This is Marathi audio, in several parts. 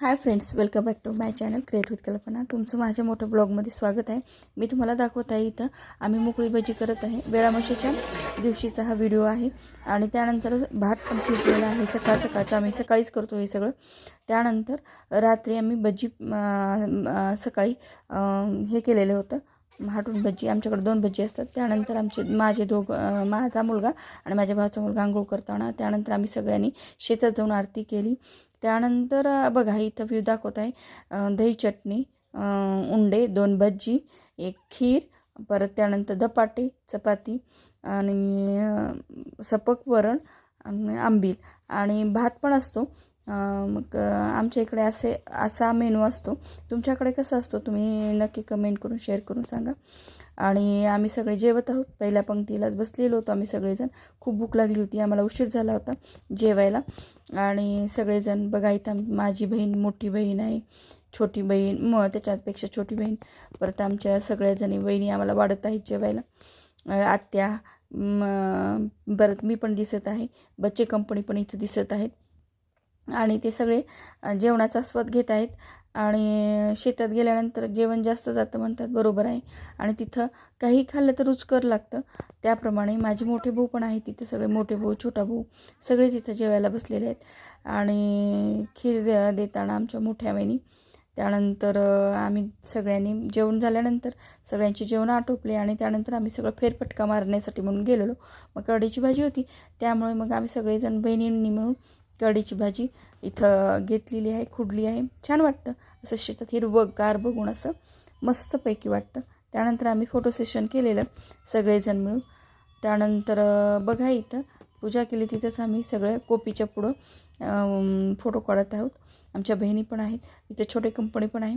Hi friends welcome back to my channel create with Kalpana. तुमचं माझ्या मोठ्या ब्लॉगमध्ये स्वागत आहे. मी तुम्हाला दाखवत आहे इथं आम्ही मोकळी भजी करत आहे. वेळामशीच्या दिवशीचा हा व्हिडिओ आहे. आणि त्यानंतर भात पण शिजलेला आहे. सकाळ सकाळचं आम्ही सकाळीच करतो हे सगळं. त्यानंतर रात्री आम्ही भजी सकाळी हे केलेलं होतं. हाटून भजी आमच्याकडे दोन भजी असतात. त्यानंतर आमचे माझे दोघं माझा मुलगा आणि माझ्या भावाचा मुलगा आंघोळ करताना त्यानंतर आम्ही सगळ्यांनी शेतात जाऊन आरती केली. त्यानंतर बघा इथं व्ह्यू दाखवत आहे. दही चटणी उंडे दोन भजी एक खीर परत त्यानंतर धपाटे चपाती आणि सपक वरण आणि आंबील आणि भात पण असतो. मग आमच्या इकडे असे असा मेनू असतो. तुमच्याकडे कसा असतो? तुम्ही नक्की कमेंट करून शेअर करून सांगा. आणि आम्ही सगळे जेवत आहोत. पहिल्या पंक्तीलाच बसलेलो होतो आम्ही सगळेजण. खूप भूक लागली होती. आम्हाला उशीर झाला होता जेवायला. आणि सगळेजण बघा इथं माझी बहीण मोठी बहीण आहे. छोटी बहीण मग त्याच्यापेक्षा छोटी बहीण. परत आमच्या सगळ्याजणी बहिणी आम्हाला वाढत आहेत जेवायला. आत्या परत मी पण दिसत आहे. बच्चे कंपनी पण इथं दिसत आहेत. आणि ते सगळे जेवणाचा आस्वाद घेत आहेत. आणि शेतात गेल्यानंतर जेवण जास्त जातं म्हणतात बरोबर आहे. आणि तिथं काही खाल्लं तर रुचकर लागतं. त्याप्रमाणे माझे मोठे भाऊ पण आहेत तिथे सगळे मोठे भाऊ छोटा भाऊ सगळे तिथं जेवायला बसलेले आहेत. आणि खीर दे- देताना आमच्या मोठ्या बहिणी त्यानंतर आम्ही सगळ्यांनी जेवण झाल्यानंतर सगळ्यांची जेवण आटोपली आणि त्यानंतर आम्ही सगळं फेरफटका मारण्यासाठी म्हणून गेलेलो. मग कढीची भाजी होती. त्यामुळे मग आम्ही सगळेजण बहिणींनी मिळून कढीची भाजी इथं घेतलेली आहे खुडली आहे. छान वाटतं असं शेतात हिरवंगार बघून असं मस्तपैकी वाटतं. त्यानंतर आम्ही फोटो सेशन केलेलं सगळेजण मिळून. त्यानंतर बघा इथं पूजा केली तिथंच आम्ही सगळं. कोपीच्या पुढं फोटो काढत आहोत. आमच्या बहिणी पण आहेत. इथं छोटे कंपनी पण आहे.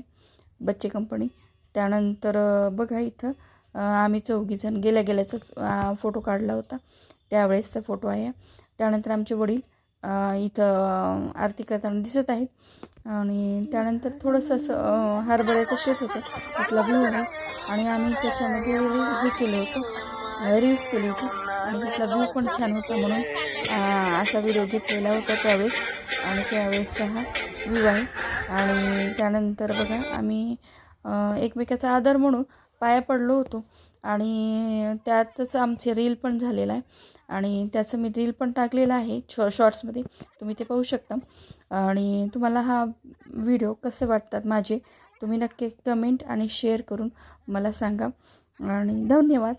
बच्चे कंपनी त्यानंतर बघा इथं आम्ही चौघीजण गेल्या गेल्याचाच फोटो काढला होता. त्यावेळेसचा फोटो आहे. त्यानंतर आमचे वडील इथं आरती करताना दिसत आहेत आणि त्यानंतर थोडंसं असं हरभऱ्याचं शेत होतं. तिथला व्ह्यू आहे. आणि आम्ही त्याच्यामध्ये हे केलं होतं. रील्स केली होती. आणि त्यातला व्ह्यू पण छान होता म्हणून असा व्हिडिओ घेतलेला होता त्यावेळेस. आणि त्यावेळेसचा हा व्ह्यू आहे. आणि त्यानंतर बघा आम्ही एकमेकाचा आदर म्हणून पाया पडलो होतो. आणि त्यातच आमचे रील पण झालेलं आहे. आणि त्याचं मी रील पण टाकलेलं आहे शॉ शॉर्ट्समध्ये तुम्ही ते पाहू शकता. आणि तुम्हाला हा व्हिडिओ कसे वाटतात माझे तुम्ही नक्की कमेंट आणि शेअर करून मला सांगा. आणि धन्यवाद.